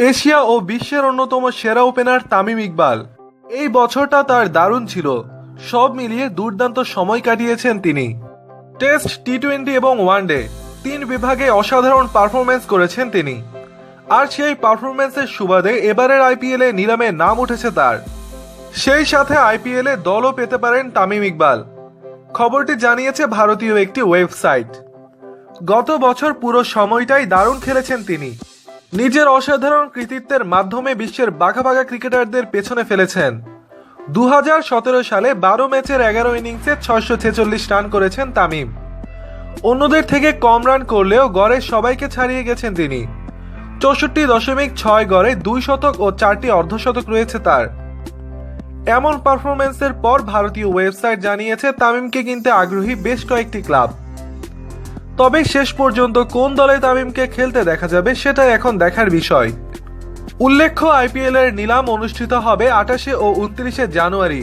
Asia ও বিশ্বের অন্যতম সেরা ওপেনার তামিম ইকবাল। এই বছরটা তার দারুণ ছিল। সব মিলিয়ে দুর্দান্ত সময় কাটিয়েছেন তিনি। টেস্ট টি টোয়েন্টি এবং ওয়ানডে তিন বিভাগে অসাধারণ পারফরমেন্স করেছেন তিনি। আর সেই পারফরমেন্সের সুবাদে এবারের আইপিএলে নিলামে নাম উঠেছে তার। সেই সাথে আইপিএলে দলও পেতে পারেন তামিম ইকবাল। খবরটি জানিয়েছে ভারতীয় একটি ওয়েবসাইট। গত বছর পুরো সময়টাই দারুণ খেলেছেন তিনি। নিজের অসাধারণ কৃতিত্বের মাধ্যমে বিশ্বের বাঘা বাঘা ক্রিকেটারদের পেছনে ফেলেছেন। দু হাজার সতেরো সালে বারো ম্যাচের এগারো ইনিংসে ছয়শো ছেচল্লিশ রান করেছেন তামিম। অন্যদের থেকে কম রান করলেও গড়ে সবাইকে ছাড়িয়ে গেছেন তিনি। চৌষট্টি দশমিক ছয় গড়ে দুই শতক ও চারটি অর্ধশতক রয়েছে তার। এমন পারফরমেন্সের পর ভারতীয় ওয়েবসাইট জানিয়েছে, তামিমকে কিনতে আগ্রহী বেশ কয়েকটি ক্লাব। তবে শেষ পর্যন্ত কোন দলে তামিমকে খেলতে দেখা যাবে সেটা এখন দেখার বিষয়। উল্লেখ্য আইপিএল এর নিলাম অনুষ্ঠিত হবে আঠাশে ও উনত্রিশে জানুয়ারি।